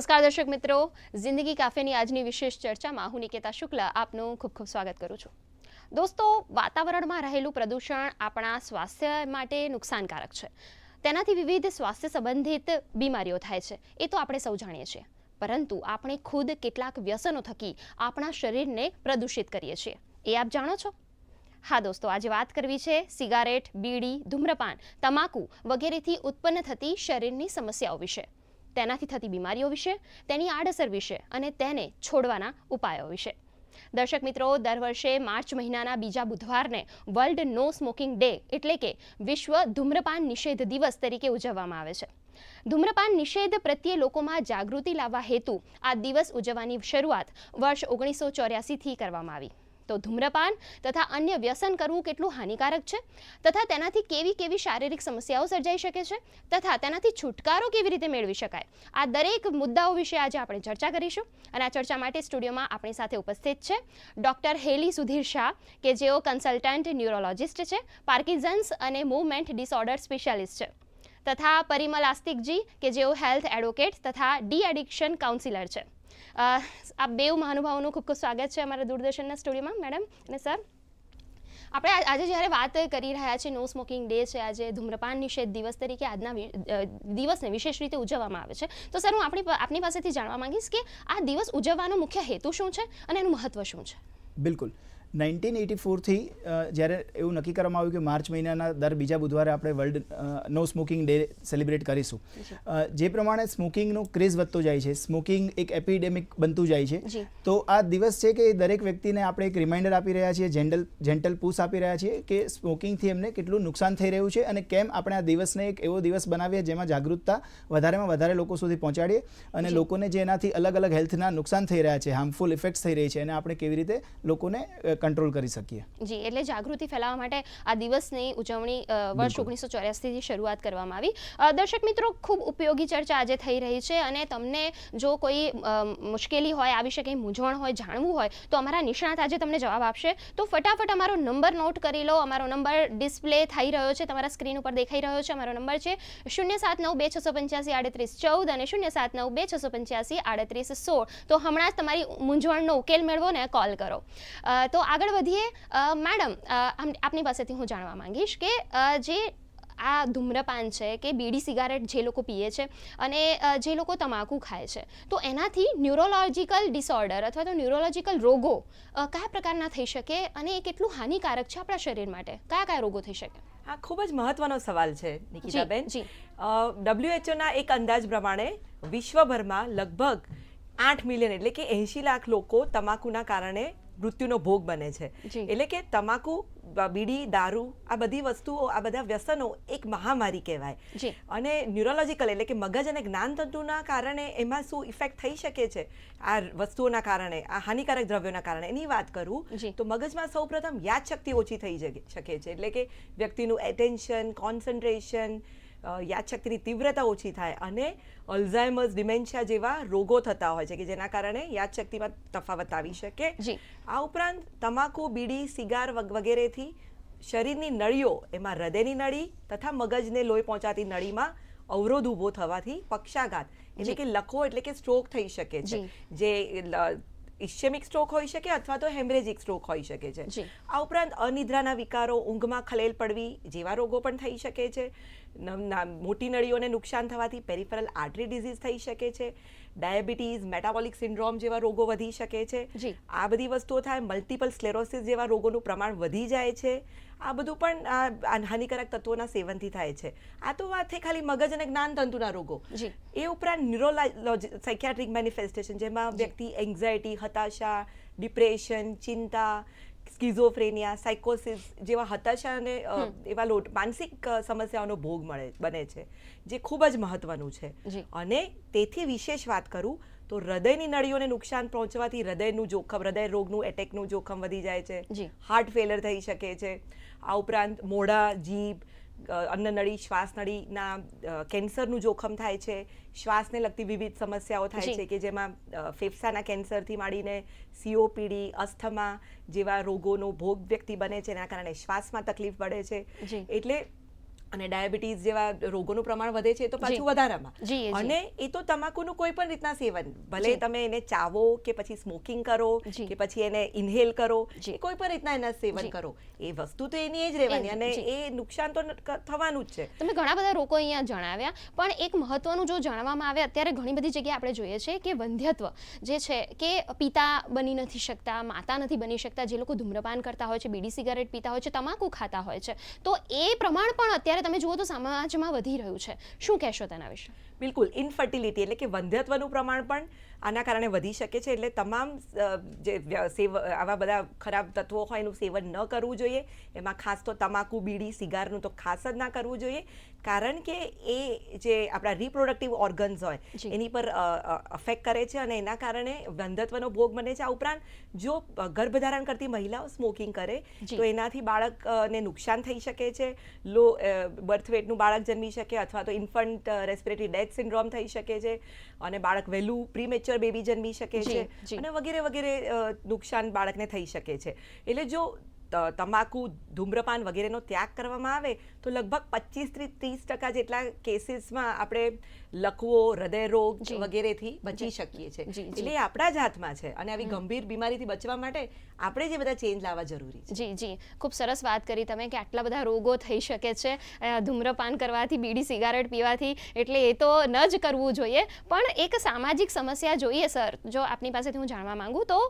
નમસ્કાર દર્શક મિત્રો. જિંદગી કાફેની આજની વિશેષ ચર્ચામાં હું નિકેતા શુક્લ આપનું ખૂબ ખૂબ સ્વાગત કરું છું. દોસ્તો, વાતાવરણમાં રહેલું પ્રદૂષણ આપણા સ્વાસ્થ્ય માટે નુકસાનકારક છે. તેનાથી વિવિધ સ્વાસ્થ્ય સંબંધિત બીમારીઓ થાય છે. એ તો આપણે સૌ જાણીએ છીએ. પરંતુ આપણે ખુદ કેટલાક વ્યસનો થકી આપણા શરીરને પ્રદૂષિત કરીએ છીએ. એ આપ જાણો છો? હા દોસ્તો, આજે વાત કરવી છે સિગારેટ, બીડી, ધૂમ્રપાન, તમાકુ વગેરેથી ઉત્પન્ન થતી શરીરની સમસ્યાઓ વિશે. તેનાથી થતી બીમારીઓ વિશે, તેની આડઅસર વિશે અને તેને છોડવાના ઉપાયો વિશે. દર્શક મિત્રો, દર વર્ષે માર્ચ મહિનાના બીજા બુધવારને વર્લ્ડ નો સ્મોકિંગ ડે એટલે કે વિશ્વ ધૂમ્રપાન નિષેધ દિવસ તરીકે ઉજવવામાં આવે છે. ધૂમ્રપાન નિષેધ પ્રત્યે લોકોમાં જાગૃતિ લાવવા હેતુ આ દિવસ ઉજવવાની શરૂઆત વર્ષ ઓગણીસો ચોર્યાસીથી કરવામાં આવી. તો ધૂમ્રપાન તથા અન્ય વ્યસન કરવું કેટલું હાનિકારક છે? તથા તેનાથી કેવી કેવી શારીરિક સમસ્યાઓ સર્જાઈ શકે છે? તથા તેનાથી છુટકારો કેવી રીતે મેળવી શકાય? આ દરેક મુદ્દાઓ વિશે આજે આપણે ચર્ચા કરીશું અને આ ચર્ચા માટે સ્ટુડિયોમાં આપણી સાથે ઉપસ્થિત છે ડૉક્ટર હેલી સુધીર શાહ, કે જેઓ કન્સલ્ટન્ટ ન્યુરોલોજિસ્ટ છે, પાર્કિન્સન્સ અને મૂવમેન્ટ ડિસઓર્ડર સ્પેશિયાલિસ્ટ છે, તથા પરિમલ આસ્તિકજી, કે જેઓ હેલ્થ એડવોકેટ તથા ડી એડિક્શન કાઉન્સિલર છે. આ બે મહાનુભાવોનું ખૂબ ખૂબ સ્વાગત છે અમારા દૂરદર્શનના સ્ટુડિયોમાં, મેડમ અને સર. આપણે આજે જ્યારે વાત કરી રહ્યા છીએ નો સ્મોકિંગ ડે છે, આજે ધૂમ્રપાન નિષેધ દિવસ તરીકે આજના દિવસને વિશેષ રીતે ઉજવવામાં આવે છે. તો સર, હું આપણી આપની પાસેથી જાણવા માંગીશ કે આ દિવસ ઉજવવાનો મુખ્ય હેતુ શું છે અને એનું મહત્વ શું છે? બિલકુલ. નાઇન્ટીન એટી ફોરથી જ્યારે એવું નક્કી કરવામાં આવ્યું કે માર્ચ મહિનાના દર બીજા બુધવારે આપણે world no smoking day celebrate કરીશું. જે. પ્રમાણે સ્મોકિંગનો ક્રેઝ વધતો જાય છે સ્મોકિંગ એક એપિડેમિક બનતું જાય છે તો આ દિવસ છે કે દરેક વ્યક્તિને આપણે એક રિમાઇન્ડર આપી રહ્યા છીએ જેન્ટલ જેન્ટલ પુશ આપી રહ્યા છીએ કે સ્મોકિંગથી એમને કેટલું નુકસાન થઈ રહ્યું છે અને કેમ આપણે આ દિવસને એક એવો દિવસ બનાવીએ જેમાં જાગૃતતા વધારેમાં વધારે લોકો સુધી પહોંચાડીએ અને લોકોને જે એનાથી અલગ અલગ હેલ્થના નુકસાન થઈ રહ્યા છે હાર્મફુલ ઇફેક્ટ્સ થઈ રહી છે અને આપણે કેવી રીતે લોકોને કંટ્રોલ કરી શકીએ. જી એટલે જાગૃતિ ફેલાવવા માટે આ દિવસની ઉજવણી વર્ષ ઓગણીસો ચોર્યાસીથી શરૂઆત કરવામાં આવી. દર્શક મિત્રો ખૂબ ઉપયોગી ચર્ચા આજે થઈ રહી છે અને તમને જો કોઈ મુશ્કેલી હોય આ વિશે કંઈ મૂંઝવણ હોય જાણવું હોય તો અમારા નિષ્ણાત આજે તમને જવાબ આપશે. તો ફટાફટ અમારો નંબર નોટ કરી લો. અમારો નંબર ડિસ્પ્લે થઈ રહ્યો છે તમારા સ્ક્રીન ઉપર દેખાઈ રહ્યો છે અમારો નંબર છે શૂન્ય સાત નવ બે છસો પંચ્યાસી આડત્રીસ ચૌદ અને શૂન્ય સાત નવ બે છસો પંચ્યાસી આડત્રીસ સોળ. તો હમણાં જ તમારી મૂંઝવણનો ઉકેલ મેળવો ને કોલ કરો. તો આગળ વધીએ મેડમ આપની પાસેથી હું જાણવા માંગીશ કે જે આ ધૂમ્રપાન છે કે બીડી સિગારેટ જે લોકો પીએ છે અને જે લોકો તમાકુ ખાય છે તો એનાથી ન્યુરોલોજિકલ ડિસઓર્ડર અથવા તો ન્યુરોલોજિકલ રોગો કયા પ્રકારના થઈ શકે અને એ કેટલું હાનિકારક છે આપણા શરીર માટે? કયા કયા રોગો થઈ શકે? આ ખૂબ જ મહત્વનો સવાલ છે નિકિતાબેન. જી. ડબ્લ્યુએચઓના એક અંદાજ પ્રમાણે વિશ્વભરમાં લગભગ આઠ મિલિયન એટલે કે એંશી લાખ લોકો તમાકુના કારણે મૃત્યુનો ભોગ બને છે. એટલે કે તમાકુ બીડી દારૂ આ બધી વસ્તુઓ આ બધા વ્યસનો એક મહામારી કહેવાય. અને ન્યુરોલોજિકલ એટલે કે મગજ અને જ્ઞાનતંતુના કારણે એમાં શું ઇફેક્ટ થઈ શકે છે? આ વસ્તુઓના કારણે આ હાનિકારક દ્રવ્યોના કારણે. એની વાત કરું તો મગજમાં સૌપ્રથમ યાદશક્તિ ઓછી થઈ શકે છે. એટલે કે વ્યક્તિનું એટેન્શન કોન્સન્ટ્રેશન યાદશક્તિની તીવ્રતા ઓછી થાય અને અલ્ઝાઇમર્સ ડિમેન્શિયા જેવા રોગો થતા હોય છે કે જેના કારણે યાદશક્તિમાં તફાવત આવી શકે. આ ઉપરાંત તમાકુ બીડી સિગાર વગ- વગેરેથી શરીરની નળીઓ એમાં હૃદયની નળી તથા મગજને લોહી પહોંચાતી નળીમાં અવરોધ ઊભો થવાથી પક્ષાઘાત એટલે કે લખો એટલે કે સ્ટ્રોક થઈ શકે છે. જે. ઇશ્યમિક સ્ટ્રોક હોઈ શકે અથવા તો હેમરેજિક સ્ટ્રોક હોઈ શકે છે. આ ઉપરાંત અનિદ્રાના વિકારો ઊંઘમાં ખલેલ પડવી જેવા રોગો પણ થઈ શકે છે. મોટી નળીઓને નુકસાન થવાથી પેરિફેરલ આર્ટરી ડિઝીઝ થઈ શકે છે ડાયાબિટીસ મેટાબોલિક સિન્ડ્રોમ જેવા રોગો વધી શકે છે. આ બધી વસ્તુઓ થાય મલ્ટિપલ સ્લેરોસિસ જેવા રોગોનું પ્રમાણ વધી જાય છે. આ બધું પણ હાનિકારક તત્વોના સેવનથી થાય છે. આ તો વાત થઈ ખાલી મગજ અને જ્ઞાનતંતુના રોગો. એ ઉપરાંત ન્યુરોલોજી સાયકિયાટ્રિક મેનિફેસ્ટેશન જેમાં વ્યક્તિ એન્ઝાયટી હતાશા ડિપ્રેશન ચિંતા સ્કિઝોફ્રેનિયા સાયકોસિસ જેવા હતાશા અને એવા લોટ માનસિક સમસ્યાઓનો ભોગ મળે બને છે જે ખૂબ જ મહત્વનું છે. અને તેથી વિશેષ વાત કરું તો હૃદયની નળીઓને નુકસાન પહોંચવાથી હૃદયનું જોખમ હૃદય રોગનું એટેકનું જોખમ વધી જાય છે. હાર્ટ ફેલર થઈ શકે છે. આ ઉપરાંત મોઢા જીભ અન્નનળી શ્વાસનળીના કેન્સરનું જોખમ થાય છે. શ્વાસને લગતી વિવિધ સમસ્યાઓ થાય છે કે જેમાં ફેફસાના કેન્સરથી માંડીને સીઓપીડી અસ્થમા જેવા રોગોનો ભોગ વ્યક્તિ બને છે એના કારણે શ્વાસમાં તકલીફ પડે છે. એટલે અને ડાયાબિટીસ જેવા રોગોનું પ્રમાણ વધે છે તો પાછું વધારામાં. અને એ તો તમાકુનું કોઈ પણ રીતના સેવન. ભલે તમે એને ચાવો કે પછી સ્મોકિંગ કરો કે પછી એને ઇન્હેલ કરો. કે કોઈ પણ રીતના એના સેવન કરો. એ વસ્તુ તો એની એ જ રહેવાની અને એ નુકસાન તો થવાનું જ છે. તમે ઘણા બધા રોગો અહીંયા જણાવ્યા પણ એક મહત્વનું જો જાણવામાં આવે અત્યારે ઘણી બધી જગ્યાએ આપણે જોઈએ છે કે વંધ્યત્વ જે છે કે પિતા બની નથી શકતા માતા નથી બની શકતા જે લોકો ધૂમ્રપાન કરતા હોય છે બીડી સિગારેટ પીતા હોય છે તમાકુ ખાતા હોય છે. તો એ પ્રમાણ પણ અત્યારે તમે જુઓ તો સમાજમાં વધી રહ્યું છે. શું કહેશો તેના વિશે? બિલકુલ. ઇન્ફર્ટિલિટી એટલે કે વંધ્યત્વનું પ્રમાણ પણ આના કારણે વધી શકે છે. એટલે તમામ જે સેવ, આવા બધા ખરાબ તત્વો હોય એનું સેવન ન કરવું જોઈએ. એમાં ખાસ તો તમાકુ, બીડી, સિગારનું તો ખાસ જ ના કરવું જોઈએ. કારણ કે એ જે આપણા રિપ્રોડક્ટિવ ઓર્ગન્સ હોય એની પર અફેક્ટ કરે છે અને એના કારણે વંધત્વનો ભોગ બને છે આ ઉપરાંત જો ગર્ભધારણ કરતી મહિલાઓ સ્મોકિંગ કરે તો એનાથી બાળકને નુકસાન થઈ શકે છે. લો બર્થ વેટનું બાળક જન્મી શકે અથવા તો ઇન્ફન્ટ રેસ્પિરેટરી ડેથ સિન્ડ્રોમ થઈ શકે છે અને બાળક વહેલું પ્રીમેચ્યોર બેબી જન્મી શકે છે અને વગેરે વગેરે નુકસાન બાળકને થઈ શકે છે. એટલે જો તમાકુ ધૂમ્રપાન વગેરેનો ત્યાગ કરવામાં આવે તો લગભગ પચીસથી ત્રીસ ટકા જેટલા કેસીસમાં આપણે લકવો હૃદય રોગ. વગેરેથી બચી શકીએ છીએ. એટલે આપણા જ હાથમાં છે અને આવી ગંભીર બીમારીથી બચવા માટે આપણે જે બધા ચેન્જ લાવવા જરૂરી છે. જી જી. ખૂબ સરસ વાત કરી તમે કે આટલા બધા રોગો થઈ શકે છે. ધૂમ્રપાન કરવાથી બીડી સિગારેટ પીવાથી એટલે એ તો ન જ કરવું જોઈએ. પણ એક સામાજિક સમસ્યા જોઈએ સર જો આપની પાસેથી હું જાણવા માંગુ તો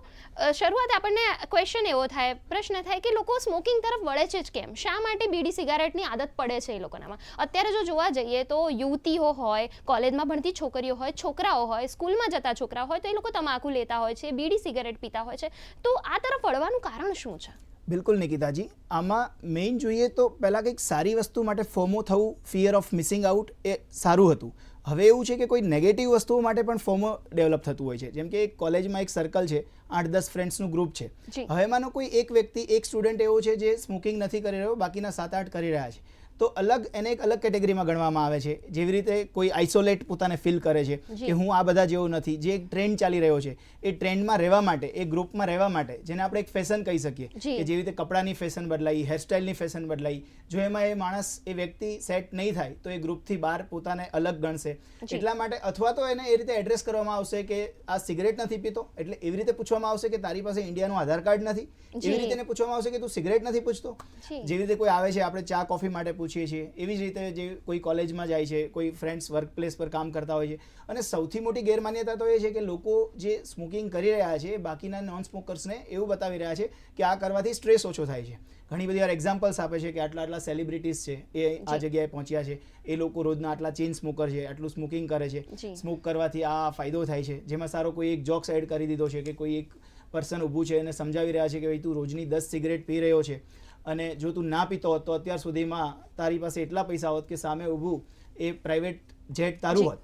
શરૂઆત આપણને ક્વેશ્ચન એવો થાય પ્રશ્ન થાય કે લોકો સ્મોકિંગ તરફ વળે છે જ કેમ? શા માટે બીડી સિગારેટની આદત પડે છે એ લોકોનામાં? અત્યારે જો જોવા જઈએ તો યુવતીઓ હોય, કોલેજમાં ભણતી છોકરીઓ હોય, છોકરાઓ હોય, સ્કૂલમાં જતા છોકરા હોય, તો એ લોકો તમાકુ લેતા હોય છે બીડી સિગારેટ પીતા હોય છે. તો આ તરફ વળવાનું કારણ શું છે? બિલકુલ, નિકિતાજી. આમાં મેઇન જોઈએ તો પહેલાં કંઈક સારી વસ્તુ માટે ફોમો થવું ફિયર ઓફ મિસિંગ આઉટ એ સારું હતું. હવે એવું છે કે કોઈ નેગેટિવ વસ્તુઓ માટે પણ ફોમો ડેવલપ થતું હોય છે. જેમ કે એક કોલેજમાં એક સર્કલ છે આઠ દસ ફ્રેન્ડ્સનું ગ્રુપ છે. હવે એમાંનો કોઈ એક વ્યક્તિ એક સ્ટુડન્ટ એવો છે જે સ્મોકિંગ નથી કરી રહ્યો બાકીના સાત આઠ કરી રહ્યા છે. તો અલગ એને એક અલગ કેટેગરીમાં ગણવામાં આવે છે. જેવી રીતે કોઈ આઇસોલેટ પોતાને ફીલ કરે છે કે હું આ બધા જેવો નથી. જે એક ટ્રેન્ડ ચાલી રહ્યો છે એ ટ્રેન્ડમાં રહેવા માટે એ ગ્રુપમાં રહેવા માટે જેને આપણે એક ફેશન કહી શકીએ કે જેવી રીતે કપડાની ફેશન બદલાઈ હેરસ્ટાઇલની ફેશન બદલાઈ જો એમાં એ માણસ એ વ્યક્તિ સેટ નહીં થાય તો એ ગ્રુપથી બહાર પોતાને અલગ ગણશે. એટલા માટે અથવા તો એને એ રીતે એડ્રેસ કરવામાં આવશે કે આ સિગરેટ નથી પીતો એટલે એવી રીતે પૂછવામાં આવશે કે તારી પાસે ઇન્ડિયાનું આધાર કાર્ડ નથી. એવી રીતે પૂછવામાં આવશે કે તું સિગરેટ નથી પૂછતો. જેવી રીતે કોઈ આવે છે આપણે ચા કોફી માટે પૂછીએ છીએ. એવી જ રીતે જે કોઈ કોલેજમાં જાય છે કોઈ ફ્રેન્ડ્સ વર્ક પ્લેસ પર કામ કરતા હોય છે. અને સૌથી મોટી ગેરમાન્યતા તો એ છે કે લોકો જે સ્મોકિંગ કરી રહ્યા છે બાકીના નોન સ્મોકર્સને એવું બતાવી રહ્યા છે કે આ કરવાથી સ્ટ્રેસ ઓછો થાય છે. ઘણી બધી વાર એક્ઝામ્પલ્સ આપે છે કે આટલા આટલા સેલિબ્રિટીઝ છે એ આ જગ્યાએ પહોંચ્યા છે. એ લોકો રોજના આટલા ચેન સ્મોકર છે આટલું સ્મોકિંગ કરે છે. સ્મોક કરવાથી આ ફાયદો થાય છે. જેમાં સારો કોઈ એક જોક્સ એડ કરી દીધો છે કે કોઈ એક પર્સન ઊભું છે અને સમજાવી રહ્યા છે કે ભાઈ તું રોજની દસ સિગરેટ પી રહ્યો છે. અને જો તું ના પીતો હોત તો અત્યાર સુધીમાં તારી પાસે એટલા પૈસા હોત કે સામે ઊભું એ પ્રાઇવેટ જેટ તારું હોત.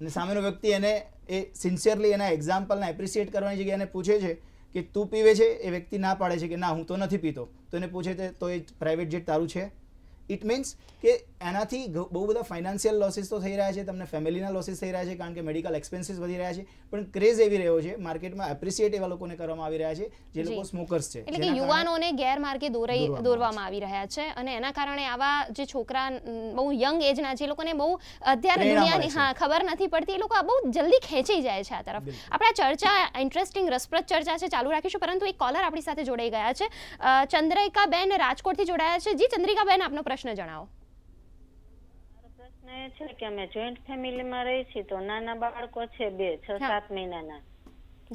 અને સામેનો વ્યક્તિ એને એ સિન્સિયરલી એના એક્ઝામ્પલને એપ્રિસિએટ કરવાની જગ્યાએ એને પૂછે છે કે તું પીવે છે? એ વ્યક્તિ ના પાડે છે કે ના હું તો નથી પીતો. તો એને પૂછે છે તો એ પ્રાઇવેટ જેટ તારું છે? ઇટ મીન્સ કે એનાથી બહુ બધા ફાઇનાન્શિયલ લોસીસ તો થઈ રહ્યા છે તમને ફેમિલીના લોસીસ થઈ રહ્યા છે કારણ કે મેડિકલ એક્સપેન્સીસ વધી રહ્યા છે પણ ક્રેઝ એવી રહ્યો છે માર્કેટમાં એપ્રિસિએટ એવા લોકોને કરવામાં આવી રહ્યા છે જે લોકો સ્મોકર્સ છે એટલે કે યુવાનોને ગેરમાર્ગે દોરાઈ દોરવામાં આવી રહ્યા છે અને એના કારણે આવા જે છોકરા બહુ યંગ એજના જે લોકોને બહુ અત્યારે દુનિયાની હા ખબર નથી પડતી એ લોકો બહુ જલ્દી ખેંચી જાય છે આ તરફ. આપણે આ ચર્ચા ઇન્ટરેસ્ટિંગ રસપ્રદ ચર્ચા છે ચાલુ રાખીશું પરંતુ એક કોલર આપણી સાથે જોડાઈ ગયા છે. ચંદ્રિકાબેન રાજકોટથી જોડાયા છે. જી ચંદ્રિકાબેન આપનો પ્રશ્ન જણાવો. પ્રશ્ન એ છે કે અમે જોઈન્ટ ફેમિલીમાં રહી છીએ તો નાના બાળકો છે બે છ સાત મહિનાના.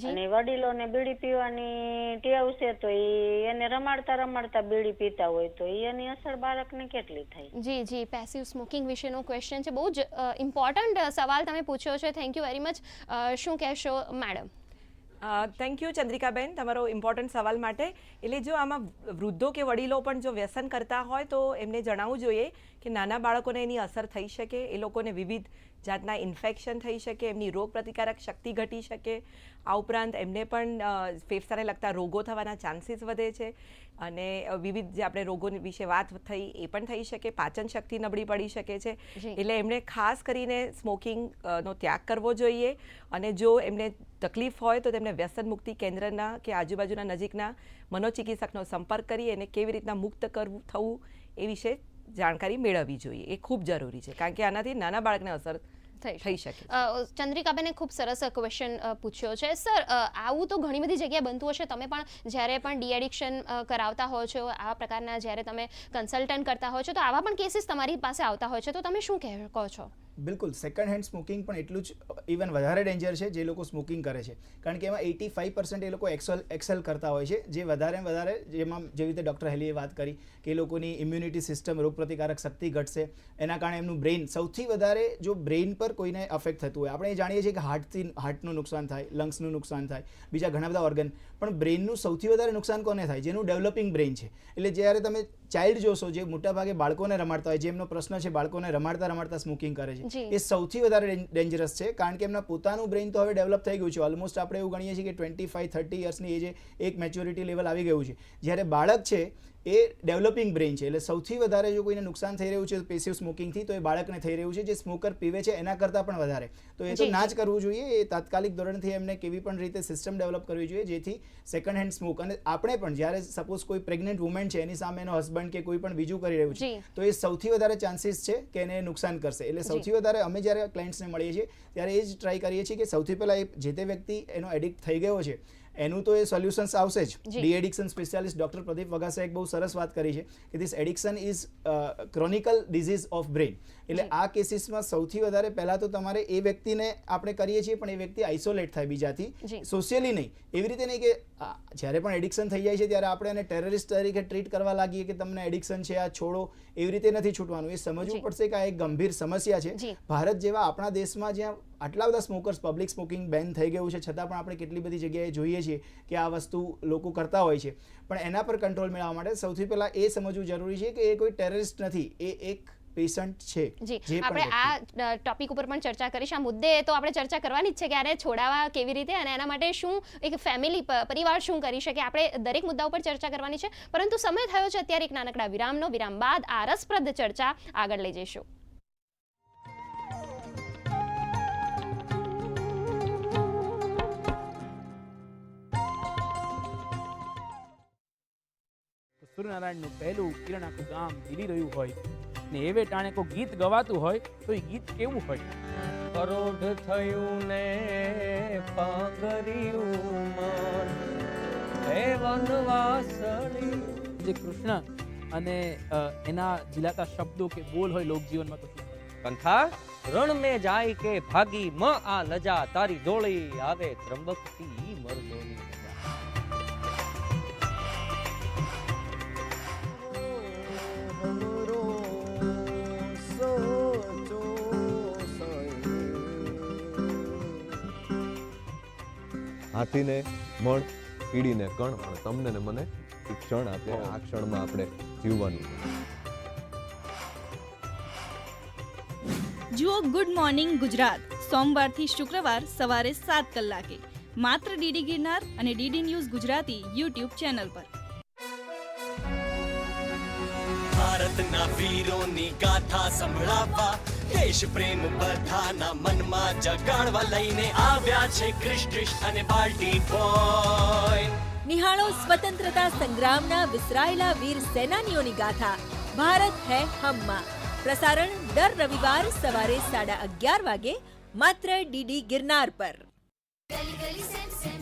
અને વડીલોને બીડી પીવાની ટેવ છે તો ઈ એને રમાડતા રમાડતા બીડી પીતા હોય તો ઈ એની અસર બાળકને કેટલી થાય? જી જી. પેસિવ સ્મોકિંગ વિશેનો ક્વેશ્ચન છે. બહુ જ ઇમ્પોર્ટન્ટ સવાલ તમે પૂછ્યો છે. થેન્ક યુ વેરી મચ શું કહેશો મેડમ થેન્ક યુ ચંદ્રિકાબેન, તમારો ઇમ્પોર્ટન્ટ સવાલ માટે. એટલે જો આમાં વૃદ્ધો કે વડીલો પણ જો વ્યસન કરતા હોય, તો એમને જણાવવું જોઈએ કે નાના બાળકોને એની અસર થઈ શકે, એ લોકોને વિવિધ જાતના ઇન્ફેક્શન થઈ શકે, એમની રોગ પ્રતિકારક શક્તિ ઘટી શકે આ ઉપરાંત એમને પણ ફેફસાને લગતા રોગો થવાના ચાન્સીસ વધે છે. અને વિવિધ જે આપણે રોગો વિશે વાત થઈ એ પણ થઈ શકે. પાચન શક્તિ નબળી પડી શકે છે. એટલે એમણે ખાસ કરીને સ્મોકિંગ નો ત્યાગ કરવો જોઈએ. અને જો એમને તકલીફ હોય તો તેમને વ્યસન મુક્તિ કેન્દ્રના કે આજુબાજુના નજીકના મનોચિકિત્સકનો સંપર્ક કરી એને કેવી રીતના મુક્ત કરવું થવું એ વિશે જાણકારી મેળવવી જોઈએ. એ ખૂબ જરૂરી છે. કારણ કે આનાથી નાના બાળકને અસર થઈ શકે. ચંદ્રિકાબેને ખૂબ સરસ ક્વેશ્ચન પૂછ્યો છે. સર આવું તો ઘણી બધી જગ્યાએ બનતું હશે. તમે પણ જ્યારે પણ ડીએડિક્શન કરાવતા હો છો આવા પ્રકારના જ્યારે તમે કન્સલ્ટન્ટ કરતા હો છો તો આવા પણ કેસીસ તમારી પાસે આવતા હોય છે. તો તમે શું કહે કહો છો? બિલકુલ સેકન્ડ હેન્ડ સ્મોકિંગ પણ એટલું જ ઇવન વધારે ડેન્જર છે જે લોકો સ્મોકિંગ કરે છે. કારણ કે એમાં એટી ફાઇવ પર્સન્ટ એ લોકો એક્સેલ એક્સેલ કરતા હોય છે, જે વધારે વધારે જેમાં જેવી રીતે ડૉક્ટર હેલીએ વાત કરી, કે એ લોકોની ઇમ્યુનિટી સિસ્ટમ રોગપ્રતિકારક શક્તિ ઘટશે, એના કારણે એમનું બ્રેઇન સૌથી વધારે જો બ્રેઇન પર કોઈને અફેક્ટ થતું હોય, આપણે એ જાણીએ છીએ કે હાર્ટથી હાર્ટનું નુકસાન થાય લંગ્સનું નુકસાન થાય, બીજા ઘણા બધા ઓર્ગન પણ બ્રેઇનનું સૌથી વધારે નુકસાન કોને થાય? જેનું ડેવલપિંગ બ્રેઇન છે. એટલે જ્યારે તમે ચાઇલ્ડ જોશો જે મોટાભાગે બાળકોને રમાડતા હોય જેમનો પ્રશ્ન છે બાળકોને રમાડતા રમાડતા સ્મોકિંગ કરે છે. એ સૌથી વધારે ડેન્જરસ છે કારણ કે એમના પોતાનું બ્રેઇન તો હવે ડેવલપ થઈ ગયું છે. ઓલમોસ્ટ આપણે એવું ગણીએ છીએ કે ટ્વેન્ટી ફાઈવ થર્ટી યર્સની એજે એક મેચ્યોરિટી લેવલ આવી ગયું છે. જ્યારે બાળક છે એ ડેવલપિંગ બ્રેઇન છે. એટલે સૌથી વધારે જો કોઈને નુકસાન થઈ રહ્યું છે પેસિવ સ્મોકિંગથી તો એ બાળકને થઈ રહ્યું છે જે સ્મોકર પીવે છે એના કરતાં પણ વધારે. તો એ તો ના જ કરવું જોઈએ. એ તાત્કાલિક ધોરણથી એમને કેવી પણ રીતે સિસ્ટમ ડેવલપ કરવી જોઈએ જેથી સેકન્ડ હેન્ડ સ્મોક અને આપણે પણ જ્યારે સપોઝ કોઈ પ્રેગ્નન્ટ વુમેન છે એની સામે એનો હસબન્ડ કે કોઈ પણ બીજું કરી રહ્યું છે તો એ સૌથી વધારે ચાન્સીસ છે કે એને નુકસાન કરશે. એટલે સૌથી વધારે અમે જ્યારે ક્લાયન્ટ્સને મળીએ છીએ ત્યારે એ જ ટ્રાય કરીએ છીએ કે સૌથી પહેલાં એ જે તે વ્યક્તિ એનો એડિક્ટ થઈ ગયો છે એનું તો એ સોલ્યુશન્સ આવશે જ. De addiction specialist doctor Pradeep Vagase એક બહુ સરસ વાત કરી છે કે this addiction is chronicle disease of brain એટલે આ કેસીસમાં સૌથી વધારે પહેલાં તો તમારે એ વ્યક્તિને આપણે કરીએ છીએ પણ એ વ્યક્તિ આઇસોલેટ થાય બીજાથી. સોશિયલી નહીં. એવી રીતે નહીં કે જ્યારે પણ એડિક્શન થઈ જાય છે ત્યારે આપણે એને ટેરરિસ્ટ તરીકે ટ્રીટ કરવા લાગીએ કે તમને એડિક્શન છે આ છોડો એવી રીતે નથી છૂટવાનું. એ સમજવું પડશે કે આ એક ગંભીર સમસ્યા છે. ભારત જેવા આપણા દેશમાં જ્યાં આટલા બધા સ્મોકર્સ પબ્લિક સ્મોકિંગ બેન થઈ ગયું છે. છતાં પણ આપણે કેટલી બધી જગ્યાએ જોઈએ છીએ કે આ વસ્તુ લોકો કરતા હોય છે. પણ એના પર કંટ્રોલ મેળવવા માટે સૌથી પહેલાં એ સમજવું જરૂરી છે કે એ કોઈ ટેરરિસ્ટ નથી. એ એક પેશન્ટ છે. જી. આપણે આ ટોપિક ઉપર પણ ચર્ચા કરીશું. આ મુદ્દે તો આપણે ચર્ચા કરવાની જ છે કે આને છોડાવવા કેવી રીતે અને એના માટે શું એક ફેમિલી પરિવાર શું કરી શકે? આપણે દરેક મુદ્દા ઉપર ચર્ચા કરવાની છે. પરંતુ સમય થયો છે અત્યારે એક નાનકડા વિરામનો. વિરામ બાદ આ રસપ્રદ ચર્ચા આગળ લઈ જઈશું. સૂર્યનારાયણનું પહેલું કિરણ આખું ગામ ઝીલી રહ્યું હોય ને એવે ટાણે કોઈ ગીત ગવાતું હોય તો એ ગીત કેવું હોય? પરોઢ થયું ને પાગર્યું મન. હે વનવાસળી. જે કૃષ્ણ અને એના ઝીલાતા શબ્દો કે બોલ હોય લોકજીવનમાં તો શું કંથા રણ મેં જાય કે ભાગી મ આ લજા તારી દોળી આવે ત્રંબકતી મરદોની હાથીને મણ કીડીને કણ અને તમને ને મને ક્ષણ આપે આ ક્ષણમાં આપણે જીવવાનું. જુઓ ગુડ મોર્નિંગ ગુજરાત. સોમવારથી શુક્રવાર સવારે સાત કલાકે. માત્ર ડીડી ગિરનાર અને DD news Gujarati YouTube channel પર. ભારતના વીરોની ગાથા સંભળાવવા દેશ પ્રેમ બધાના મનમાં જગાડવા લઈને આવ્યા છે ક્રિશ અને બાલ્ટી બોય નિહાળો સ્વતંત્રતા સંગ્રામના વિસરાયેલા વીર સેનાનીઓની ગાથા. ભારત હૈ હમમાં. પ્રસારણ દર રવિવાર સવારે સાડા અગિયાર વાગે માત્ર ડીડી ગિરનાર પર. ગલી ગલી સેમ સેમ.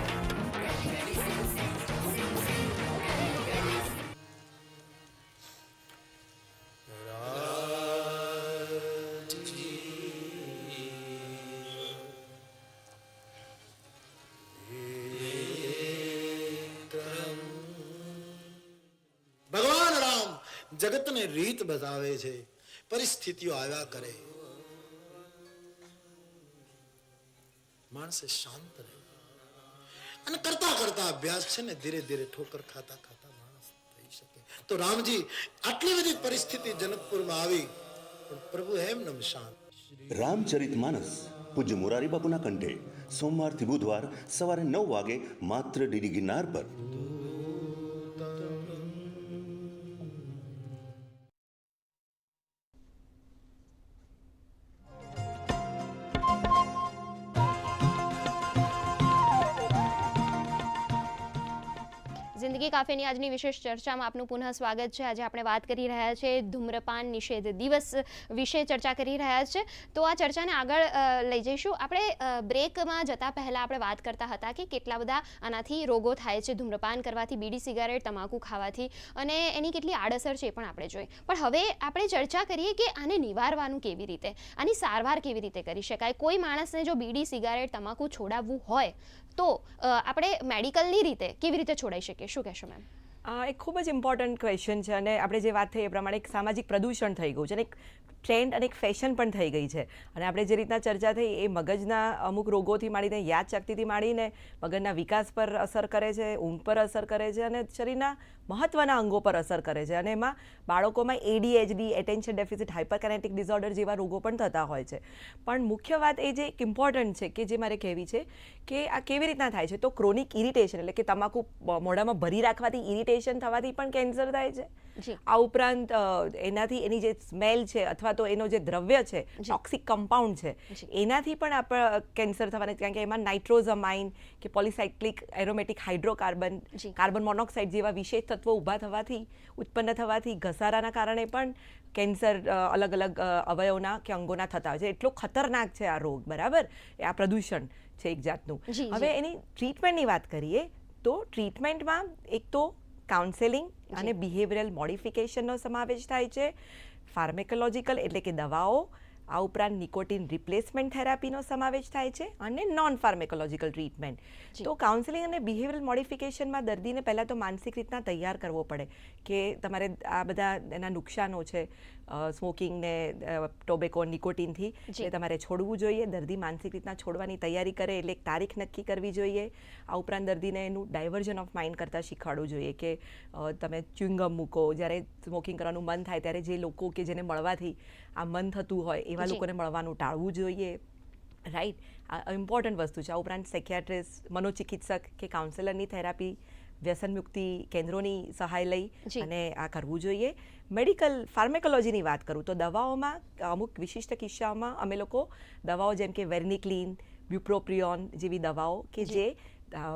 જગતને રીત બતાવે છે, પરિસ્થિતિઓ આવ્યા કરે. માણસે શાંત રહે. અને કરતા કરતા અભ્યાસ છે ને ધીરે ધીરે ઠોકર ખાતા ખાતા માણસ થઈ શકે. તો રામજી, આટલી બધી પરિસ્થિતિ જનકપુરમાં આવી, પણ પ્રભુ એમ નમ શાંત. રામચરિત માનસ, પૂજ્ય મોરારી બાપુના કંઠે સોમવારથી બુધવાર સવારે નવ વાગે માત્ર ડીડી ગિરનાર પર. કાફેની આજની વિશેષ ચર્ચામાં આપનું પુનઃ સ્વાગત છે. આજે આપણે વાત કરી રહ્યા છે ધૂમ્રપાન નિષેધ દિવસ વિશે ચર્ચા કરી રહ્યા છે. તો આ ચર્ચાને આગળ લઈ જઈશું. આપણે બ્રેકમાં જતા પહેલાં આપણે વાત કરતા હતા કે કેટલા બધા આનાથી રોગો થાય છે ધૂમ્રપાન કરવાથી, બીડી, સિગારેટ, તમાકુ ખાવાથી અને એની કેટલી આડઅસર છે એ પણ આપણે જોઈ. પણ હવે આપણે ચર્ચા કરીએ કે આને નિવારવાનું કેવી રીતે? આની સારવાર કેવી રીતે કરી શકાય? કોઈ માણસને જો બીડી, સિગારેટ, તમાકુ છોડાવવું હોય તો આપણે મેડિકલની રીતે કેવી રીતે છોડાઈ શકીએ? શું કહેશો? મેમ. એક ખૂબ જ ઇમ્પોર્ટન્ટ ક્વેશ્ચન છે અને આપણે જે વાત થઈ એ પ્રમાણે એક સામાજિક પ્રદૂષણ થઈ ગયું છે અને એક ટ્રેન્ડ અને એક ફેશન પણ થઈ ગઈ છે. અને આપણે જે રીતના ચર્ચા થઈ એ મગજના અમુક રોગોથી માંડીને યાદશક્તિથી માંડીને મગજના વિકાસ પર અસર કરે છે ઊંઘ પર અસર કરે છે અને શરીરના મહત્ત્વના અંગો પર અસર કરે છે. અને એમાં બાળકોમાં ADHD attention deficit hyperkinetic disorder જેવા રોગો પણ થતા હોય છે. પણ મુખ્ય વાત એ જે એક ઇમ્પોર્ટન્ટ છે કે જે મારે કહેવી છે કે આ કેવી રીતના થાય છે? તો ક્રોનિક ઇરિટેશન એટલે કે તમાકુ મોઢામાં ભરી રાખવાથી ઇરિટેશન થવાથી પણ કેન્સર થાય છે. આ ઉપરાંત એનાથી એની જે સ્મેલ છે અથવા તો એનો જે દ્રવ્ય છે ટોક્સિક કમ્પાઉન્ડ છે એનાથી પણ આપણે કેન્સર થવાના કારણ કે એમાં નાઇટ્રોઝમાઇન કે polycyclic aromatic hydrocarbon. Carbon monoxide જેવા વિશેષ તત્વો ઊભા થવાથી ઉત્પન્ન થવાથી ઘસારાના કારણે પણ કેન્સર અલગ અલગ અવયવના કે અંગોના થતા હોય છે. એટલો ખતરનાક છે આ રોગ બરાબર? આ પ્રદૂષણ છે એક જાતનું. હવે એની ટ્રીટમેન્ટની વાત કરીએ તો ટ્રીટમેન્ટમાં એક તો કાઉન્સેલિંગ અને બિહેવિયરલ મોડિફિકેશનનો સમાવેશ થાય છે. ફાર્મેકોલોજીકલ એટલે કે દવાઓ આ ઉપરાંત નિકોટિન રિપ્લેસમેન્ટ થેરાપીનો સમાવેશ થાય છે અને નોન ફાર્મેકોલોજીકલ ટ્રીટમેન્ટ તો કાઉન્સેલિંગ અને બિહેવિયરલ મોડિફિકેશનમાં દર્દીને પહેલાં તો માનસિક રીતના તૈયાર કરવો પડે કે તમારે આ બધા એના નુકસાનો છે સ્મોકિંગ ને ટોબેકો નિકોટિનથી જી. એ તમારે છોડવું જોઈએ. દર્દી માનસિક રીતના છોડવાની તૈયારી કરે એટલે એક તારીખ નક્કી કરવી જોઈએ. આ ઉપરાંત દર્દીને એનું ડાયવર્ઝન ઓફ માઇન્ડ કરતાં શીખવાડવું જોઈએ કે તમે ચ્યુંગમ મૂકો. જ્યારે સ્મોકિંગ કરવાનું મન થાય ત્યારે જે લોકો કે જેને મળવાથી આ મન થતું હોય એવા લોકોને મળવાનું ટાળવું જોઈએ. રાઈટ આ ઇમ્પોર્ટન્ટ વસ્તુ છે. આ ઉપરાંત સેક્યાટ્રિસ્ટ મનોચિકિત્સક કે કાઉન્સેલરની થેરાપી વ્યસન મુક્તિ કેન્દ્રોની સહાય લઈ અને આ કરવું જોઈએ. મેડિકલ ફાર્મેકોલોજીની વાત કરું તો દવાઓમાં અમુક વિશિષ્ટ કિસ્સાઓમાં અમે લોકો દવાઓ જેમ કે વેર્નિક્લિન બ્યુપ્રોપ્રિયોન જેવી દવાઓ કે જે.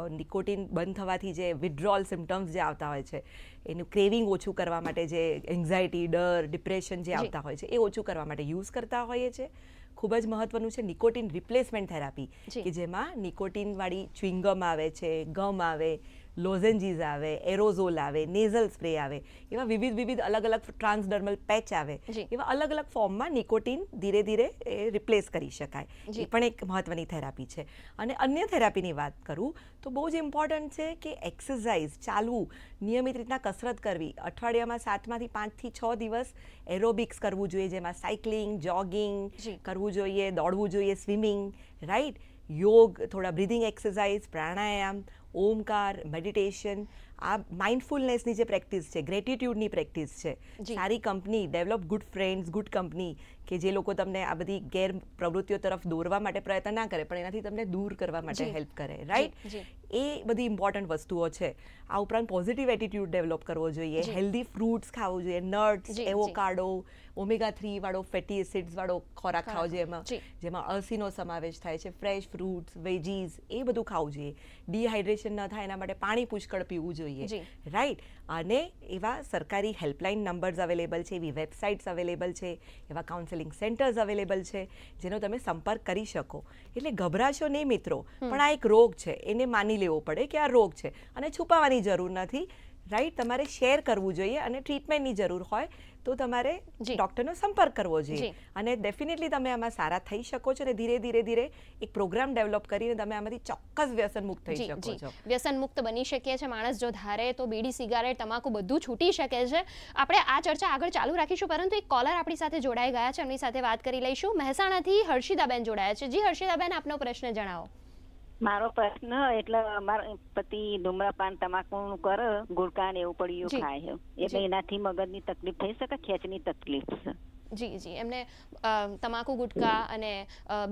નિકોટિન બંધ થવાથી જે વિડ્રોલ સિમ્ટમ્સ જે આવતા હોય છે એનું ક્રેવિંગ ઓછું કરવા માટે જે એન્ઝાયટી ડર ડિપ્રેશન જે આવતા હોય છે એ ઓછું કરવા માટે યુઝ કરતા હોઈએ છીએ ખૂબ જ મહત્વનું છે નિકોટિન રિપ્લેસમેન્ટ થેરાપી કે જેમાં નિકોટિનવાળી ચ્વિંગમ આવે છે ગમ આવે લોઝેન્જીસ આવે એરોઝોલ આવે નેઝલ સ્પ્રે આવે એવા વિવિધ વિવિધ અલગ અલગ ટ્રાન્સડર્મલ પેચ આવે એવા અલગ અલગ ફોર્મમાં નિકોટિન ધીરે ધીરે એ રિપ્લેસ કરી શકાય. એ પણ એક મહત્વની થેરાપી છે. અને અન્ય થેરાપીની વાત કરું તો બહુ જ ઇમ્પોર્ટન્ટ છે કે એક્સરસાઇઝ ચાલવું નિયમિત રીતના કસરત કરવી. અઠવાડિયામાં સાતમાંથી પાંચથી છ દિવસ એરોબિક્સ કરવું જોઈએ જેમાં સાયકલિંગ જોગિંગ કરવું જોઈએ દોડવું જોઈએ સ્વિમિંગ રાઈટ યોગ થોડા બ્રિધિંગ એક્સરસાઇઝ પ્રાણાયામ ઓમકાર મેડિટેશન આ માઇન્ડફુલનેસની જે પ્રેક્ટિસ છે ગ્રેટિટ્યૂડની પ્રેક્ટિસ છે સારી company develop good friends good company કે જે લોકો તમને આ બધી ગેર પ્રવૃત્તિઓ તરફ દોરવા માટે પ્રયત્ન ના કરે પણ એનાથી તમને દૂર કરવા માટે હેલ્પ કરે રાઈટ એ બધી ઇમ્પોર્ટન્ટ વસ્તુઓ છે. આ ઉપરાંત પોઝિટિવ એટીટ્યુડ ડેવલપ કરવો જોઈએ. હેલ્ધી ફ્રૂટ્સ ખાવું જોઈએ નટ્સ. એવોકાડો ઓમેગા થ્રી વાળો ફેટી એસિડ્સ વાળો ખોરાક ખાવો જોઈએ એમાં જેમાં અળસીનો સમાવેશ થાય છે ફ્રેશ ફ્રૂટ્સ વેજીસ એ બધું ખાવું જોઈએ. ડિહાઇડ્રેશન ન થાય એના માટે પાણી પુષ્કળ પીવું જોઈએ. જી. રાઈટ અને એવા સરકારી હેલ્પલાઇન નંબર્સ અવેલેબલ છે એવી વેબસાઇટ્સ અવેલેબલ છે એવા કાઉન્સેલિંગ સેન્ટર્સ અવેલેબલ છે જેનો તમે સંપર્ક કરી શકો. એટલે ગભરાશો નહીં મિત્રો. પણ આ એક રોગ છે. એને માની લેવો પડે કે આ રોગ છે. અને છુપાવવાની જરૂર નથી. રાઈટ? તમારે શેર કરવું જોઈએ અને ટ્રીટમેન્ટની જરૂર હોય તો તમારે. ડૉક્ટરનો સંપર્ક કરવો જોઈએ. અને ડેફિનેટલી તમે આમાં સારા થઈ શકો છો અને ધીરે ધીરે ધીરે એક પ્રોગ્રામ ડેવલપ કરીને તમે આમાંથી ચોક્કસ વ્યસન મુક્ત થઈ શકો છો. વ્યસન મુક્ત બની શકીએ છે માણસ જો ધારે તો બીડી સિગારેટ તમાકુ બધું છૂટી શકે છે. આપણે આ ચર્ચા આગળ ચાલુ રાખીશું પરંતુ એક કોલર આપણી સાથે જોડાઈ ગયા છે. એમની સાથે વાત કરી લઈશું. મહેસાણાથી હર્ષિદાબેન જોડાયા છે. જી હર્ષિદાબેન આપનો પ્રશ્ન જણાવો. મારો પ્રશ્ન એટલે મારા પતિ ધૂમ્રપાન તમાકુ કરે ગુટકા ને એવું પડ્યું ખાય છે. એટલે. એનાથી મગજની તકલીફ થઈ શકે ખેંચની તકલીફ છે. જી જી. એમને તમાકુ, ગુટકા અને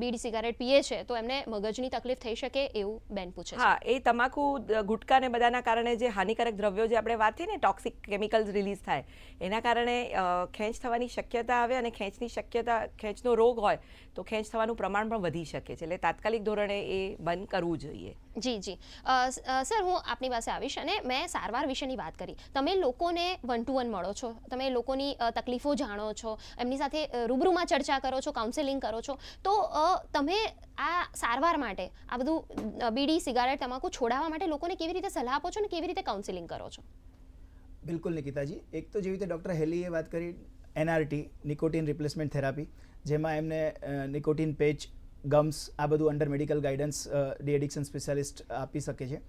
બીડ સિગારેટ પીએ છે, તો એમને મગજની તકલીફ થઈ શકે એવું બેન પૂછે હા, એ તમાકુ ગુટકા ને બધાના કારણે જે હાનિકારક દ્રવ્યો જે આપણે વાત થઈ ને ટોક્સિક કેમિકલ્સ રિલીઝ થાય, એના કારણે ખેંચ થવાની શક્યતા આવે અને ખેંચની શક્યતા, ખેંચનો રોગ હોય, તો ખેંચ થવાનું પ્રમાણ પણ વધી શકે છે. એટલે તાત્કાલિક ધોરણે એ બંધ કરવું જોઈએ. જી જી. સર, હું આપની પાસે આવીશ અને મેં સારવાર વિશેની વાત કરી. તમે લોકોને વન ટુ વન મળો છો. તમે લોકોની તકલીફો જાણો છો. એમની સાથે રૂબરૂમાં ચર્ચા કરો છો કાઉન્સેલિંગ કરો છો. તો તમે આ સારવાર માટે, આ બધું બીડી, સિગારેટ, તમાકુ છોડાવવા માટે લોકોને કેવી રીતે સલાહ આપો છો અને કેવી રીતે કાઉન્સેલિંગ કરો છો? બિલકુલ, નિકિતાજી. એક તો જેવી રીતે ડૉક્ટર હેલીએ વાત કરી એનઆરટી નિકોટિન રિપ્લેસમેન્ટ થેરાપી જેમાં એમને નિકોટિન પેચ ગમ્સ આ બધું under medical guidance de addiction specialist આપી શકે છે.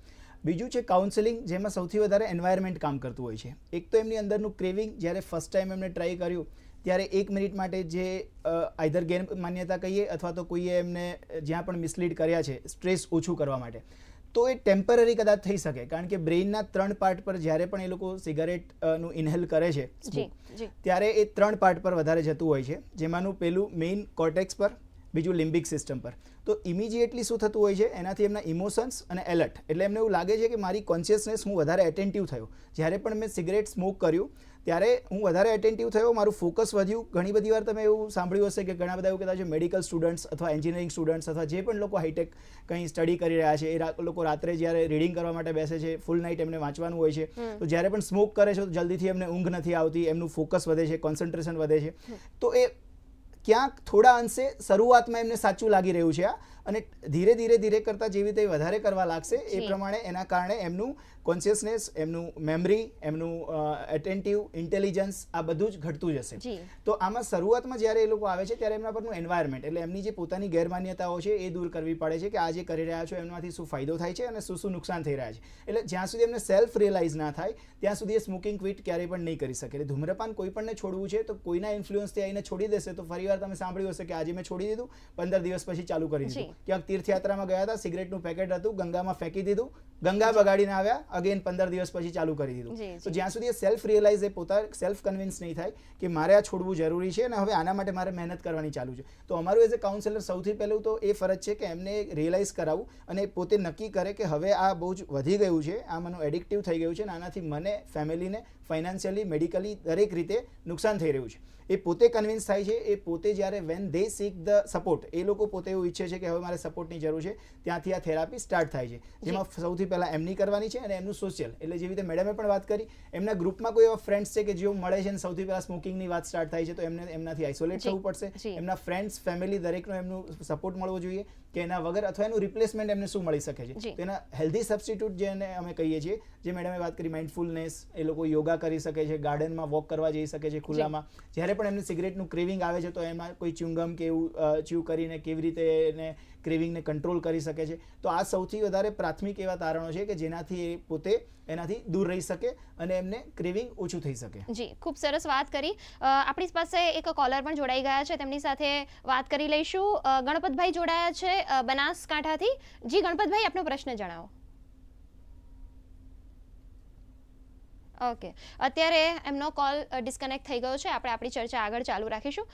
બીજું છે કાઉન્સેલિંગ જેમાં સૌથી વધારે એન્વાયરમેન્ટ કામ કરતું હોય છે. એક તો એમની અંદરનું ક્રેવિંગ જ્યારે ફર્સ્ટ ટાઈમ એમને ટ્રાય કર્યું ત્યારે એક મિનિટ માટે જે આઈધર ગેર માન્યતા કહીએ અથવા તો કોઈએ એમને જ્યાં પણ મિસલીડ કર્યા છે સ્ટ્રેસ ઓછું કરવા માટે. તો એ ટેમ્પરરી કદાચ થઈ શકે કારણ કે બ્રેઇનના ત્રણ પાર્ટ પર જ્યારે પણ એ લોકો સિગારેટનું ઇનહેલ કરે છે ત્યારે એ ત્રણ પાર્ટ પર વધારે જતું હોય છે. જેમાંનું પેલું મેઇન કોર્ટેક્સ પર બીજું લિમ્બિક સિસ્ટમ પર. તો ઇમિજિએટલી શું થતું હોય છે? એનાથી એમના ઇમોશન્સ અને એલર્ટ એટલે એમને એવું લાગે છે કે મારી કોન્શિયસનેસ હું વધારે એટેન્ટિવ થયો. જ્યારે પણ મેં સિગરેટ સ્મોક કર્યું ત્યારે હું વધારે એટેન્ટિવ થયો મારું ફોકસ વધ્યું. ઘણી બધી વાર તમે એવું સાંભળ્યું હશે કે ઘણા બધા એવું કહેતા છે મેડિકલ સ્ટુડન્ટ્સ અથવા એન્જિનિયરિંગ સ્ટુડન્ટ્સ અથવા જે પણ લોકો હાઈટેક કંઈ સ્ટડી કરી રહ્યા છે એ લોકો રાત્રે જ્યારે રીડિંગ કરવા માટે બેસે છે ફૂલ નાઇટ એમને વાંચવાનું હોય છે. તો જ્યારે પણ સ્મોક કરે છે તો જલ્દીથી એમને ઊંઘ નથી આવતી એમનું ફોકસ વધે છે કોન્સન્ટ્રેશન વધે છે. તો એ ક્યાંક થોડા અંશે શરૂઆતમાં એમને સાચું લાગી રહ્યું છે આ. અને ધીરે ધીરે ધીરે કરતાં જેવી રીતે વધારે કરવા લાગશે એ પ્રમાણે એના કારણે એમનું કોન્શિયસનેસ એમનું મેમરી એમનું એટેન્ટિવ ઇન્ટેલિજન્સ આ બધું જ ઘટતું જશે તો આમાં શરૂઆતમાં જ્યારે એ લોકો આવે છે ત્યારે એમના પરનું એન્વાયરમેન્ટ એટલે એમની જે પોતાની ગેરમાન્યતાઓ છે એ દૂર કરવી પડે છે કે આ જે કરી રહ્યા છો એમનાથી શું ફાયદો થાય છે અને શું શું નુકસાન થઈ રહ્યા છે. એટલે જ્યાં સુધી એમને સેલ્ફ રિયલાઇઝ ના થાય ત્યાં સુધી એ સ્મોકિંગ ક્વિટ ક્યારેય પણ નહીં કરી શકે. એટલે ધૂમ્રપાન કોઈ પણને છોડવું છે તો કોઈના ઇન્ફ્લુઅન્સથી આવીને છોડી દેશે તો ફરીવાર તમે સાંભળ્યું હશે કે આજે મેં છોડી દીધું પંદર દિવસ પછી ચાલુ કરી દીધું. ક્યાંક તીર્થયાત્રામાં ગયા હતા સિગરેટનું પેકેટ હતું ગંગામાં ફેંકી દીધું ગંગા બગાડીને આવ્યા અગેન પંદર દિવસ પછી ચાલુ કરી દીધું. તો જ્યાં સુધી એ સેલ્ફ રિયલાઇઝ એ પોતા સેલ્ફ કન્વિન્સ નહીં થાય કે મારે આ છોડવું જરૂરી છે અને હવે આના માટે મારે મહેનત કરવાની ચાલુ છે. તો અમારું એઝ અ કાઉન્સેલર સૌથી પહેલું તો એ ફરજ છે કે એમને રિયલાઇઝ કરાવવું અને પોતે નક્કી કરે કે હવે આ બહુ જ વધી ગયું છે આ મને એડિક્ટિવ થઈ ગયું છે અને આનાથી મને ફેમિલીને ફાઇનાન્શિયલી મેડિકલી દરેક રીતે નુકસાન થઈ રહ્યું છે. એ પોતે કન્વિન્સ થાય છે એ પોતે જ્યારે when they seek the support એ લોકો પોતે એવું ઈચ્છે છે કે હવે મારે સપોર્ટની જરૂર છે ત્યાંથી આ થેરાપી સ્ટાર્ટ થાય છે. જેમાં સૌથી પહેલાં એમની કરવાની છે અને એમનું સોશિયલ એટલે જેવી રીતે મેડમે પણ વાત કરી એમના ગ્રુપમાં કોઈ એવા ફ્રેન્ડ્સ છે કે જેઓ મળે છે અને સૌથી પહેલાં સ્મોકિંગની વાત સ્ટાર્ટ થાય છે તો એમને એમનાથી આઇસોલેટ થવું પડશે. એમના ફ્રેન્ડ્સ ફેમિલી દરેકનો એમનું સપોર્ટ મળવો જોઈએ. કે એના વગર અથવા એનું રિપ્લેસમેન્ટ એમને શું મળી શકે છે. તો એના હેલ્ધી સબસ્ટિટ્યૂટ જેને અમે કહીએ છીએ જે મેડમે વાત કરી માઇન્ડફુલનેસ એ લોકો યોગા કરી શકે છે ગાર્ડનમાં વોક કરવા જઈ શકે છે ખુલ્લામાં. જ્યારે પણ એમને સિગરેટનું ક્રેવિંગ આવે છે તો એમાં કોઈ ચ્યુંગમ કે એવું ચ્યુ કરીને કેવી રીતે એને ક્રેવિંગને કંટ્રોલ કરી શકે છે. તો આ સૌથી વધારે પ્રાથમિક એવા તારણો છે કે જેનાથી એ પોતે એનાથી દૂર રહી શકે અને એમને ક્રેવિંગ ઓછું થઈ શકે. જી, ખૂબ સરસ વાત કરી. આપણી પાસે એક કોલર પણ જોડાઈ ગયા છે. તેમની સાથે વાત કરી લઈશું. ગણપતભાઈ જોડાયા છે બનાસકાંઠાથી. જી, ગણપતભાઈ, આપનો પ્રશ્ન જણાવો. ઓકે અત્યારે એમનો કોલ ડિસ્કનેક્ટ થઈ ગયો છે. આપણે આપણી ચર્ચા આગળ ચાલુ રાખીશું.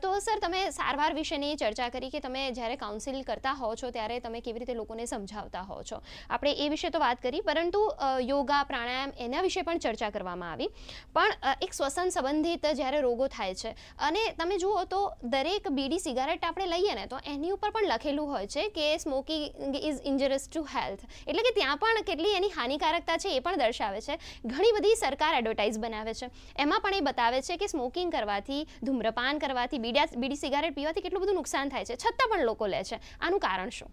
તો સર, તમે સારવાર વિશેની ચર્ચા કરી કે તમે જ્યારે કાઉન્સિલ કરતા હો છો, ત્યારે તમે કેવી રીતે લોકોને સમજાવતા હો છો? આપણે એ વિશે તો વાત કરી, પરંતુ યોગા, પ્રાણાયામ એના વિશે પણ ચર્ચા કરવામાં આવી. પણ એક શ્વસન સંબંધિત જ્યારે રોગો થાય છે, અને તમે જુઓ તો દરેક બીડી સિગારેટ આપણે લઈએ ને, તો એની ઉપર પણ લખેલું હોય છે કે smoking is injurious to health એટલે કે ત્યાં પણ કેટલી એની હાનિકારકતા છે એ પણ દર્શાવે છે. ઘણી બધી સરકાર એડવર્ટાઇઝ બનાવે છે. એમાં પણ એ બતાવે છે કે સ્મોકિંગ કરવાથી, ધૂમ્રપાન કરવાથી, બીડા, બીડી સિગારેટ પીવાથી કેટલું બધું નુકસાન થાય છે. છતાં પણ લોકો લે છે. આનું કારણ શું?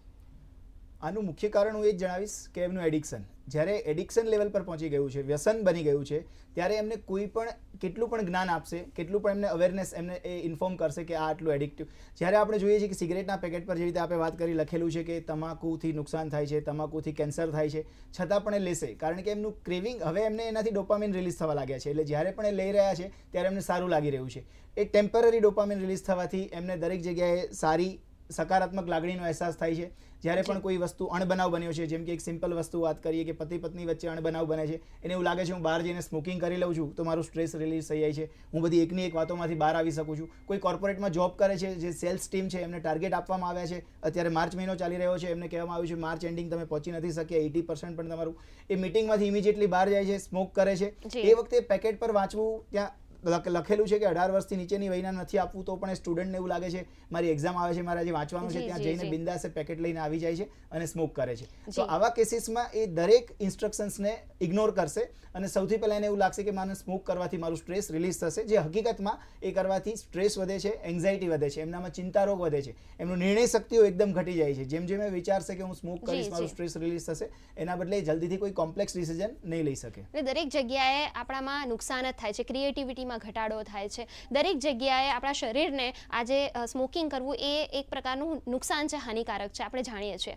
આનું મુખ્ય કારણ હું એ જ જણાવીશ કે એમનું એડિક્શન જ્યારે એડિક્શન લેવલ પર પહોંચી ગયું છે, વ્યસન બની ગયું છે, ત્યારે એમને કોઈ પણ, કેટલું પણ જ્ઞાન આપશે, કેટલું પણ એમને અવેરનેસ એમને એ ઇન્ફોર્મ કરશે કે આ આટલું એડિક્ટિવ જ્યારે આપણે જોઈએ છીએ કે સિગરેટના પેકેટ પર જે રીતે આપણે વાત કરી લખેલું છે કે તમાકુથી નુકસાન થાય છે, તમાકુથી કેન્સર થાય છે, છતાં પણ એ લેશે. કારણ કે એમનું ક્રેવિંગ હવે એમને એનાથી ડોપામિન રિલીઝ થવા લાગ્યા છે. એટલે જ્યારે પણ એ લઈ રહ્યા છે, ત્યારે એમને સારું લાગી રહ્યું છે. એ ટેમ્પરરી ડોપામિન રિલીઝ થવાથી એમને દરેક જગ્યાએ સારી સકારાત્મક લાગણીનો અહેસાસ થાય છે. જ્યારે પણ કોઈ વસ્તુ અણબનાવ બન્યો છે જેમ કે એક સિમ્પલ વસ્તુ વાત કરીએ કે પતિ પત્ની વચ્ચે અણબનાવ બને છે એને એવું લાગે છે હું બહાર જઈને સ્મોકિંગ કરી લઉં છું તો મારું સ્ટ્રેસ રિલીઝ થઈ જાય છે. હું બધી એકની એક વાતોમાંથી બહાર આવી શકું છું. કોઈ કોર્પોરેટમાં જોબ કરે છે જે સેલ્સ ટીમ છે એમને ટાર્ગેટ આપવામાં આવ્યા છે અત્યારે માર્ચ મહિનો ચાલી રહ્યો છે એમને કહેવામાં આવ્યું છે માર્ચ એન્ડિંગ તમે પહોંચી નથી શક્યા એટી પર્સન્ટ પણ તમારું એ મિટિંગમાંથી ઇમિડિયેટલી બહાર જાય છે સ્મોક કરે છે. એ વખતે પેકેટ પર વાંચવું ત્યાં લખેલું છે કે અઢાર વર્ષથી નીચેની વયના નથી આપવું તો પણ એ સ્ટુડન્ટને એવું લાગે છે મારી એક્ઝામ આવે છે મારે આજે વાંચવાનું છે ત્યાં જઈને જી. બિંદાસે પેકેટ લઈને આવી જાય છે અને સ્મોક કરે છે. તો આવા કેસીસમાં એ દરેક ઇન્સ્ટ્રક્શન્સને ઇગ્નોર કરશે અને સૌથી પહેલા એને એવું લાગશે કે મારે સ્મોક કરવાથી મારું સ્ટ્રેસ રિલીઝ થશે જે હકીકતમાં એ કરવાથી સ્ટ્રેસ વધે છે એન્ઝાયટી વધે છે એમનામાં ચિંતા રોગ વધે છે. એમનું નિર્ણય શક્તિઓ એકદમ ઘટી જાય છે. જેમ જેમ એ વિચારશે કે હું સ્મોક કરીશ મારું સ્ટ્રેસ રિલીઝ થશે એના બદલે જલ્દીથી કોઈ કોમ્પ્લેક્સ ડિસિઝન નહીં લઈ શકે. દરેક જગ્યાએ આપણામાં નુકસાન જ થાય છે. ક્રિએટિવિટીમાં ઘટાડો થાય છે. દરેક જગ્યાએ આપણા શરીરને આજે સ્મોકિંગ કરવું એ એક પ્રકારનું નુકસાન છે, હાનિકારક છે, આપણે જાણીએ છીએ.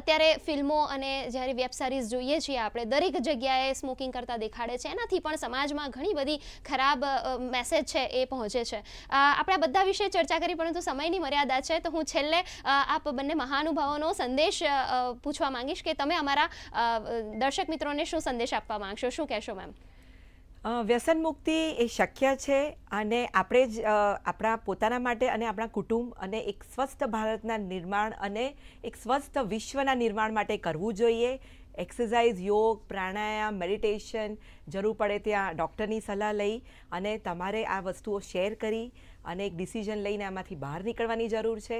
અત્યારે ફિલ્મો અને જ્યારે વેબ સિરીઝ જોઈએ છીએ આપણે, દરેક જગ્યાએ સ્મોકિંગ કરતા દેખાડે છે. એનાથી પણ સમાજમાં ઘણી બધી ખરાબ મેસેજ છે એ પહોંચે છે. આપણે બધા વિશે ચર્ચા કરી, પરંતુ સમયની મર્યાદા છે, તો હું છેલ્લે આપ બંને મહાનુભાવોનો સંદેશ પૂછવા માંગીશ કે તમે અમારા દર્શક મિત્રોને શું સંદેશ આપવા માંગશો? શું કહેશો મેમ વ્યસન મુક્તિ એ શક્ય છે અને આપણે જ આપણા પોતાના માટે અને આપણા કુટુંબ અને એક સ્વસ્થ ભારતના નિર્માણ અને એક સ્વસ્થ વિશ્વના નિર્માણ માટે કરવું જોઈએ. એક્સરસાઇઝ યોગ પ્રાણાયામ મેડિટેશન જરૂર પડે ત્યાં ડૉક્ટરની સલાહ લઈ અને તમારે આ વસ્તુઓ શેર કરી અને એક ડિસિઝન લઈને આમાંથી બહાર નીકળવાની જરૂર છે.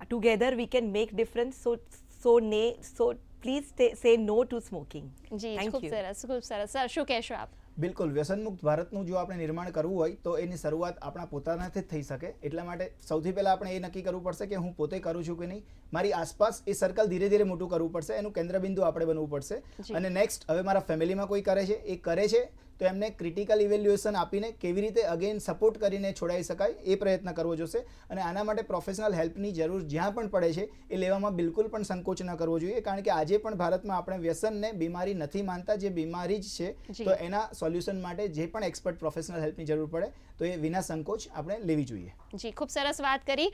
Together we can make difference so so ને so please say no to smoking જી ખૂબ સરસ ખૂબ સરસ. સર શું કહેશો આપ? બિલકુલ વ્યસનમુક્ત ભારતનું જો આપણે નિર્માણ કરવું હોય તો એની શરૂઆત આપણા પોતાનાથી જ થઈ શકે. એટલા માટે સૌથી પહેલાં આપણે એ નક્કી કરવું પડશે કે હું પોતે કરું છું કે નહીં. મારી આસપાસ એ સર્કલ ધીરે ધીરે મોટું કરવું પડશે. એનું કેન્દ્રબિંદુ આપણે બનવું પડશે. અને નેક્સ્ટ હવે મારા ફેમિલીમાં કોઈ કરે છે? એ કરે છે. તો એમને ક્રિટિકલ ઇવેલ્યુએશન આપીને કેવી રીતે અગેન સપોર્ટ કરીને છોડાઈ શકાય એ પ્રયત્ન કરવો જોશે અને આના માટે પ્રોફેશનલ હેલ્પની જરૂર જ્યાં પણ પડે છે એ લેવામાં બિલકુલ પણ સંકોચ ન કરવો જોઈએ કારણ કે આજે પણ ભારતમાં આપણે વ્યસનને બીમારી નથી માનતા જે બીમારી જ છે તો એના સોલ્યુશન માટે જે પણ એક્સપર્ટ પ્રોફેશનલ હેલ્પની જરૂર પડે તો એ વિના સંકોચ આપણે લેવી જોઈએ. જી ખૂબ સરસ વાત કરી.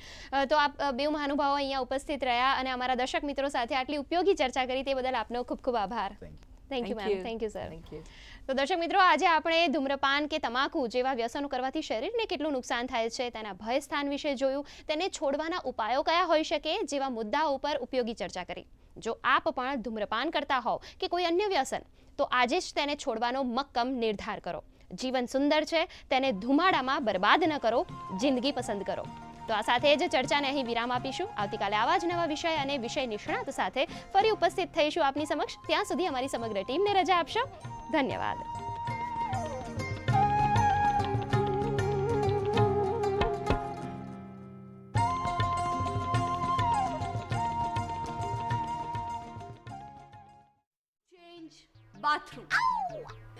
તો આપ બે મહાનુભાવો અહીંયા ઉપસ્થિત રહ્યા અને અમારા દર્શક મિત્રો સાથે આટલી ઉપયોગી ચર્ચા કરી તે બદલ આપનો ખૂબ ખૂબ આભાર. Thank you ma'am thank you sir thank you તો દર્શક મિત્રો આજે આપણે ધૂમ્રપાન કે તમાકુ જેવા વ્યસનો કરવાથી શરીરને કેટલું નુકસાન થાય છે તેના ભય સ્થાન વિશે જોયું તેને છોડવાના ઉપાયો કયા હોઈ શકે જેવા મુદ્દાઓ ઉપર ઉપયોગી ચર્ચા કરી. જો આપ પણ ધૂમ્રપાન કરતા હોવ કે કોઈ અન્ય વ્યસન તો આજે જ તેને છોડવાનો મક્કમ નિર્ધાર કરો. જીવન સુંદર છે તેને ધુમાડામાં બરબાદ ન કરો જિંદગી પસંદ કરો. તો આ સાથે જ ચર્ચાને અહીં વિરામ આપીશું. આવતીકાલે આવા જ નવા વિષય અને વિષય નિષ્ણાત સાથે ફરી ઉપસ્થિત થઈશું આપની સમક્ષ. ત્યાં સુધી અમારી સમગ્ર ટીમને રજા આપશો. ધન્યવાદ. Bathroom.